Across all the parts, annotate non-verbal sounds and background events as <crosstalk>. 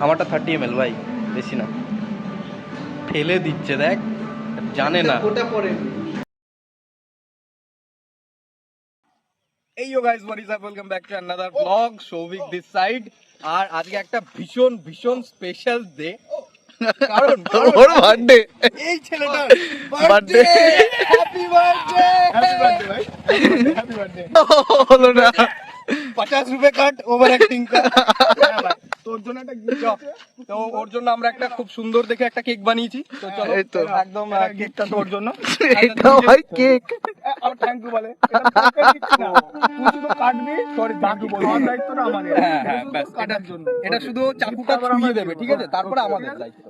আমারটা thirty M L ভাই বেশি না। ফেলে দিচ্ছে দেখ জানে না। ওটা পরে। এই you guys what is up welcome back to another blog Shouvik this side আর আজকে একটা ভীষণ ভীষণ স্পেশাল ডে কারণ <laughs> ওর বার্থডে এই! হ্যাপি বার্থডে হ্যাপি বার্থডে ভাই। <laughs> হ্যাপি বার্থডে হলো না। পচাশ রুপে কাট ওভার অ্যাক্টিং কা তোর জন্য একটা গিফট তো ওর জন্য আমরা একটা খুব সুন্দর দেখে একটা কেক বানিয়েছি তো চলো এই তো। একদম কেকটা তোর জন্য এটা ভাই কেক আর থ্যাংক ইউ বলে এটা তোকে কিচ্ছু না। তুই শুধু কাটবি সরি থ্যাংক বল আমার দায়িত্বটা আমাদের হ্যাঁ হ্যাঁ শুধু ব্যাস এটা কাটার জন্য এটা শুধু চাকুটা ছুঁয়ে দেবে ঠিক আছে তারপরে আমাদের দায়িত্ব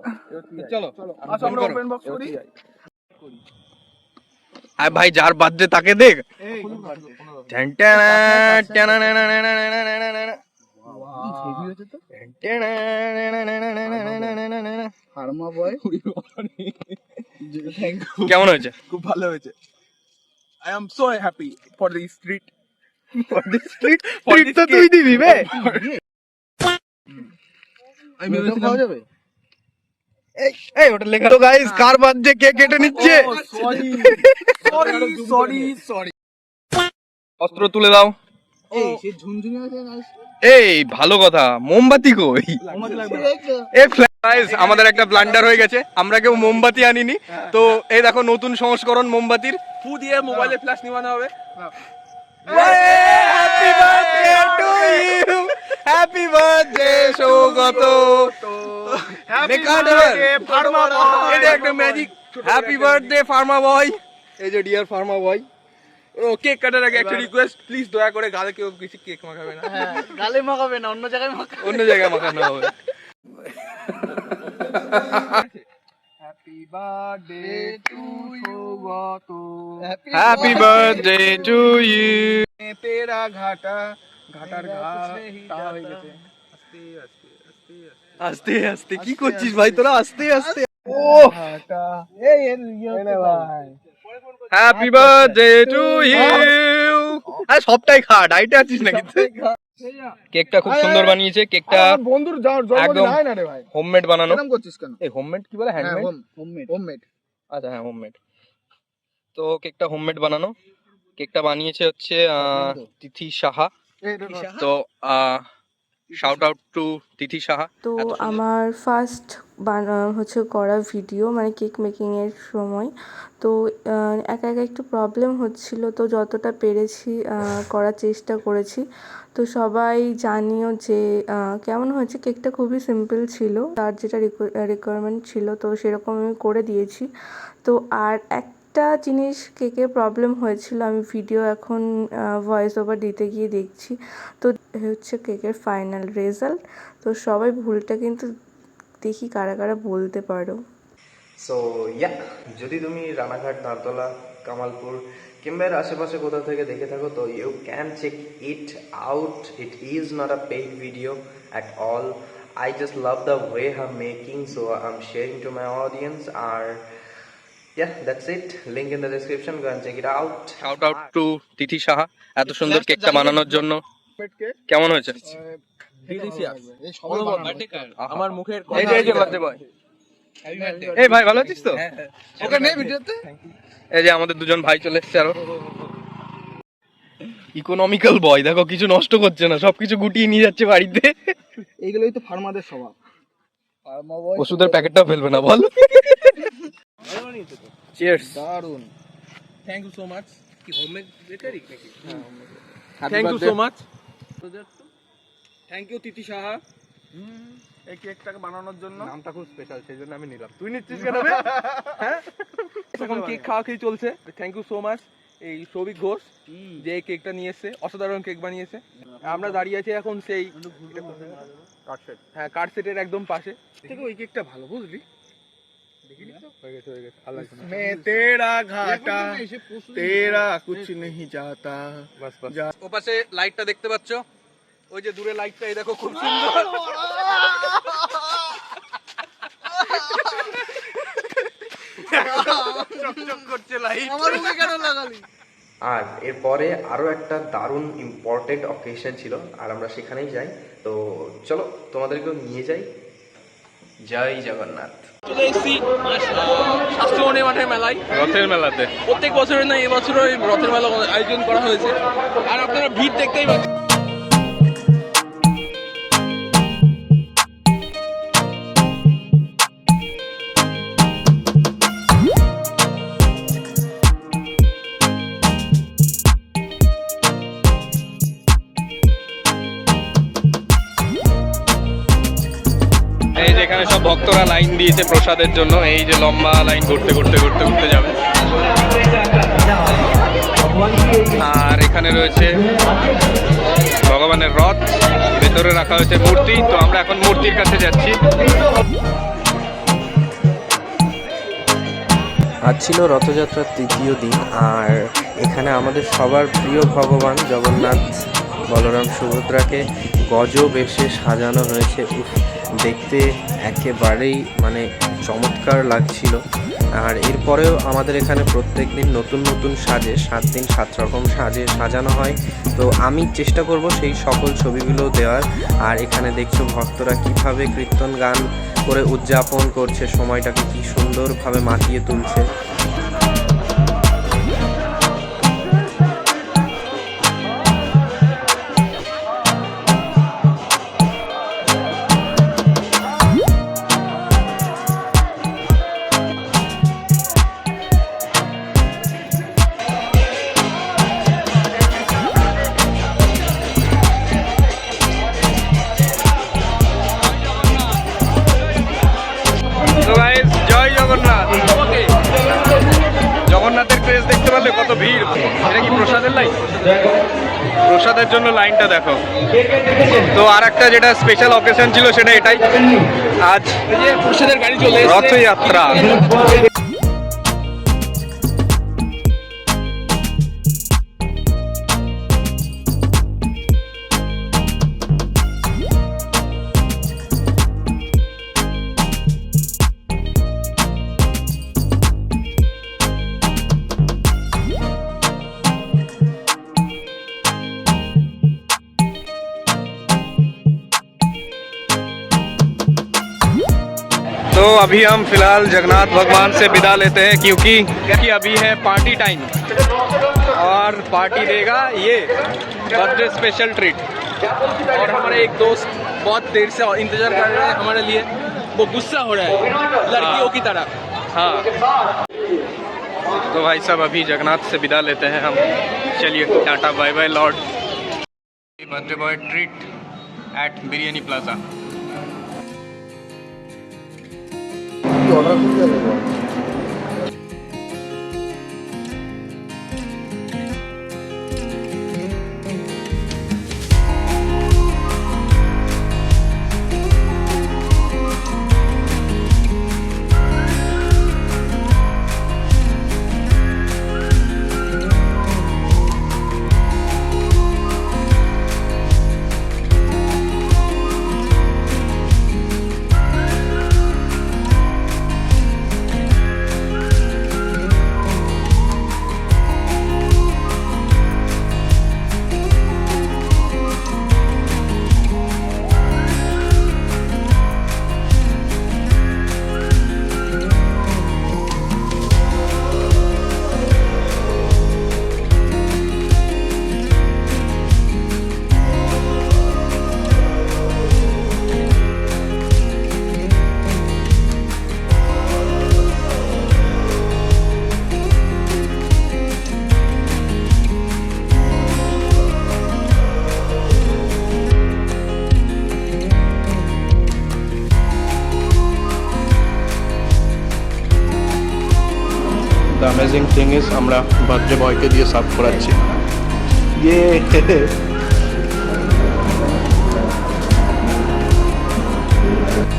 চলো আচ্ছা আমরা ওপেন বক্স করি আর ভাই যার বার্থডে তাকে দেখ ফার্মা বয় কেমন হয়েছে? খুব ভালো হয়েছে। I am so happy for the street treat তো তুই দিবি বে। <laughs> আমি ভেবেছিলাম যাবে। এই ওটা লেখা তো গাইস কার বার্থডে কেক কেটে নিচ্ছে? সরি সরি সরি সরি অস্ত্র তুলে দাও। এই ভালো কথা। মোমবাতি কই? আমাদের একটা ব্লান্ডার হয়ে গেছে। আমরা কেউ মোমবাতি আনিনি। তো এই দেখো নতুন সংস্করণ মোমবাতির। ফু দিয়ে মোবাইলে ফ্ল্যাশ নিবানো হবে। Happy birthday to you happy birthday Sougata. এটা একটা magic happy birthday pharma boy এই যে ডিয়ার ফার্মা বয় ও কেক কাটার আগে একটা রিকোয়েস্ট প্লিজ দয়া করে গালে কেউ কিছু কেক মাখাবে না গালে মাখাবে না অন্য জায়গায় মাখাবে অন্য জায়গায় মাখানো হবে happy birthday to Sougata happy birthday to you তেরা ঘাটা ঘাটার ঘাট হয়ে গেছে আস্তে আস্তে কি করছিস ভাই তোরা আস্তে আস্তে ও ঘাটা এই ইয়ে ভাই হ্যাপি বার্থডে টু ইউ আরে সবটাই খা ডাইটে আছিস নাকি কেকটা খুব সুন্দর বানিয়েছে কেকটা বন্ধুর জন্মদিন একদম- হয় না রে ভাই। হোমমেড বানানো। করছিস কেন? এই হোমমেড কি বলে হ্যান্ডমেড হোমমেড হোমমেড আচ্ছা হ্যাঁ হোমমেড তো কেকটা হোমমেড বানানো। কেকটা বানিয়েছে হচ্ছে আহ, তিথি সাহা। তো shout out to Tithi Saha তো আমার ফার্স্ট বানা হচ্ছে করা ভিডিও মানে কেক মেকিংয়ের সময়। তো একা একা একটু প্রবলেম হচ্ছিল তো যতটা পেরেছি করার চেষ্টা করেছি। তো সবাই জানিও যে কেমন হয়েছে? কেকটা খুবই সিম্পল ছিল। তার যেটা রিকোয়ারমেন্ট ছিল তো সেরকম আমি করে দিয়েছি। তো আর একটা জিনিস কেকে প্রবলেম হয়েছিল আমি ভিডিও এখন ভয়েস ওভার দিতে গিয়ে দেখছি। তো হচ্ছে কেকের ফাইনাল রেজাল্ট তো সবাই ভুলটা কিন্তু দেখি কারা কারা বলতে পারো। সো ইয়া যদি তুমি রানাঘাট নারতলা কামালপুর কিংবা এর আশেপাশে কোথাও থেকে দেখে থাকো, তো you can check it out it is not a paid video at all I just love the way home making so I am sharing to my audience R yeah that's it link in the description go and check it out shout out to Tithi Saha এত সুন্দর কেকটা বানানোর জন্য। কেমন হয়েছে। আমার মুখের এই যে এই যে বার্থডে বয় এই ভাই ভালো আছিস তো? ওকে নেই ভিডিওতে। এই যে আমাদের দুজন ভাই চলে এসছে আরও। ইকোনমিক্যাল বয় দেখো কিছু নষ্ট করছে না। সবকিছু গুটিয়ে নিয়ে যাচ্ছে বাড়িতে। এইগুলোই তো ফার্মাদের স্বভাব। ফার্মা বয় ওষুধের প্যাকেটটাও ফেলবে না বল। চিয়ার্স দারুণ থ্যাংক ইউ সো মাচ কি হোমমেড বেকারি নাকি? Thank you so much thank you Titi Saha এই কেকটাকে বানানোর জন্য। নামটা খুব স্পেশাল সেই জন্য আমি নিলাম। তুই নিচ্ছিস কেন বে? এখন কেক খাওয়া খেয়ে চলছে। থ্যাংক ইউ সো মাচ এই সৌভিক ঘোষ যে এই কেকটা নিয়ে এসছে অসাধারণ কেক বানিয়েছে। আমরা দাঁড়িয়ে আছি এখন সেই হ্যাঁ কার্ড সেটের একদম পাশে। থেকে ওই কেকটা ভালো বুঝলি হয়ে গেছে হয়ে গেছে আল্লাহ मैं तेरा घाटा तेरा कुछ नहीं जाता বাস বাস ও পাশে লাইটটা দেখতে পাচ্ছ ওই যে দূরে লাইটটা এই দেখো খুব সুন্দর চকচক করছে লাইট আমার মুখে কেন লাগালি আর এরপরে আরও একটা দারুণ ইম্পর্টেন্ট অকেশন ছিল আর আমরা সেখানেই যাই তো চলো তোমাদেরকেও নিয়ে যাই জয় জগন্নাথ চলে এসেছি স্বাস্থ্যমণি মাঠের মেলায়। রথের মেলাতে। প্রত্যেক বছরের না এবছরও এই রথের মেলা আয়োজন করা হয়েছে। আর আপনারা ভিড় দেখতেই পাচ্ছেন। ভক্তরা লাইন দিয়েছে প্রসাদের জন্য, এই যে লম্বা লাইন ঘুরতে ঘুরতে ঘুরতে ঘুরতে যাবে। আর এখানে রয়েছে ভগবানের রথ, ভেতরে রাখা হয়েছে মূর্তি, তো আমরা এখন মূর্তির কাছে যাচ্ছি। আজ ছিল রথযাত্রার তৃতীয় দিন, আর এখানে আমাদের সবার প্রিয় ভগবান জগন্নাথ বলরাম সুভদ্রাকে গজ বেশে সাজানো হয়েছে। দেখতে একেবারেই মানে চমৎকার লাগছিল। আর এরপরেও আমাদের এখানে প্রত্যেক দিন নতুন নতুন সাজে, সাত দিন সাত রকম সাজে সাজানো হয়। তো আমি চেষ্টা করব সেই সকল ছবিগুলো দেওয়ার। আর এখানে দেখছ ভক্তরা কীভাবে কীর্তন গান করে উদযাপন করছে, সময়টাকে কি সুন্দরভাবে মাতিয়ে তুলছে। কত ভিড়। এটা কি প্রসাদের লাইন প্রসাদের জন্য লাইনটা দেখো। তো আর একটা যেটা স্পেশাল অকেশন ছিল সেটা এটাই। আজ প্রসাদের গাড়ি চলে রথযাত্রা। तो अभी हम फ़िलहाल जगन्नाथ भगवान से विदा लेते हैं, क्योंकि कि अभी है पार्टी टाइम और पार्टी देगा ये बर्थडे स्पेशल ट्रीट और हमारे एक दोस्त बहुत देर से इंतज़ार कर रहे हैं हमारे लिए। वो गुस्सा हो रहा है, लड़कियों की तरह। हाँ। तो भाई साहब, अभी जगन्नाथ से विदा लेते हैं हम। चलिए, tata bye bye lord birthday boy treat at biryani plaza the amazing thing is আমরা বার্থডে বয়কে দিয়ে সার্ভ করাচ্ছি। ইয়ে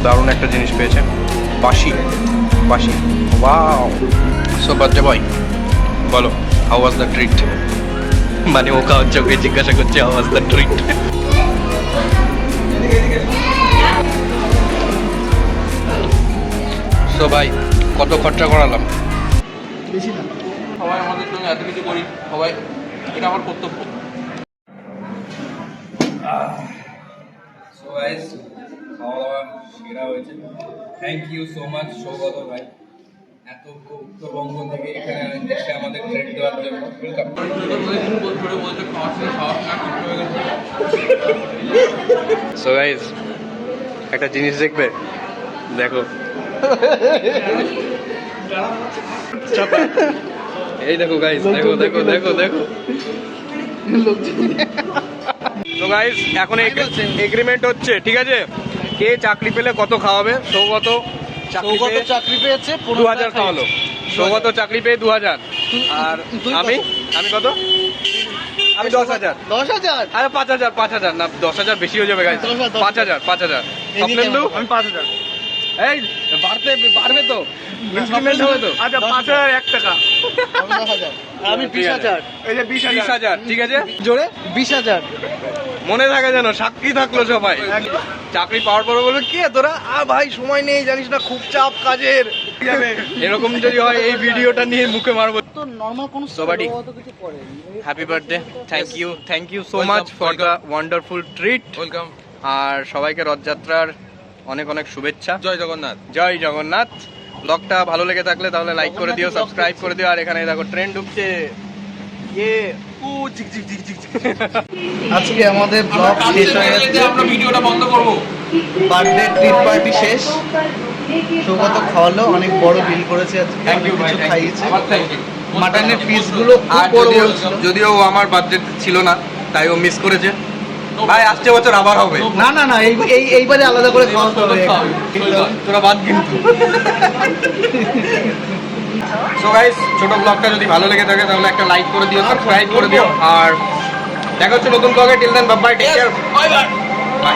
দারুণ একটা জিনিস পেয়েছে বাসি বাসি ওয়াও সো বার্থডে বয় বলো হাউ ওয়াজ দ্য ট্রিট মানে ও খাওয়ার চোখে জিজ্ঞাসা করছে how was the treat so ভাই, কত খরচা করালাম? সবাই আমাদের জন্য এত কিছু করি সবাই এটা আমার কর্তব্য। সো গাইস খাওয়া দাওয়া ঘেরা হয়েছে। Thank you so much Sougata ভাই। এত উত্তরবঙ্গ থেকে এখানে এসে আমাদের ট্রেড দেওয়ার জন্য। ওয়েলকাম সো গাইজ একটা জিনিস দেখবে? দেখো। <laughs> এই দেখো গাইজ দেখো দেখো দেখো দেখো তো গাইজ এখন এগ্রিমেন্ট হচ্ছে ঠিক আছে? কে চাকরি পেলে কত খাওয়াবে? সৌগত চাকরি পেয়ে চাকরি পেয়েছে দু হাজার খাওয়ালো। সৌগত চাকরি পেয়ে দু হাজার আর আমি? আমি কত? আমি দশ হাজার। দশ হাজার? আরে পাঁচ হাজার পাঁচ হাজার। না দশ হাজার বেশি হয়ে যাবে দশ পাঁচ হাজার পাঁচ হাজার। আমি পাঁচ হাজার। এই বাড়তে বাড়বে তো। ইনক্রিমেন্ট হবে তো। আচ্ছা পাঁচ হাজার এক টাকা। আমি বিশ হাজার। এই যে বিশ বিশ হাজার ঠিক আছে? জোরে? বিশ হাজার। মনে থাকে যেন সাক্ষী থাকল সবাই। চাকরি পাওয়ার পরে বলবে কে তোরা? আ ভাই সময় নেই জানিস না খুব চাপ কাজের। <laughs> এরকম যদি হয় এই ভিডিওটা নিয়ে মুখে মারবো। তো নর্মাল কোনো happy birthday thank you thank you so much for the wonderful treat welcome আর সবাইকে রথযাত্রার অনেক অনেক শুভেচ্ছা। জয় জগন্নাথ। জয় জগন্নাথ। ব্লগটা ভালো লেগে থাকলে তাহলে লাইক করে দিও সাবস্ক্রাইব করে দিও। আর এখানে দেখো ট্রেন ঢুকছে ইয়ে চিক চিক চিক চিক চিক। আজকে আমাদের ব্লগ শেষ হয়ে যাচ্ছে আমরা ভিডিওটা বন্ধ করব। বার্থডে ট্রিট পার্টি শেষ। সৌগত খাওয়ালো অনেক বড় বিল করেছে আজকে। থ্যাংক ইউ ভাই. খাইয়েছে। থ্যাংক ইউ মাটনের পিসগুলো আর যদিও ও আমার বার্থডে ছিল না তাই ও মিস করেছে। ভাই আসছে বছর আবার হবে। না না না এই এই এইবারে আলাদা করে হবে তোরা বাদ কিন্তু। সো গাইস ছোট ব্লগটা যদি ভালো লেগে থাকে তাহলে একটা লাইক করে দিও সাবস্ক্রাইব করে দিও আর দেখা হচ্ছে নতুন ব্লগে টিল দেন বাবাই টেক কেয়ার বাই বাই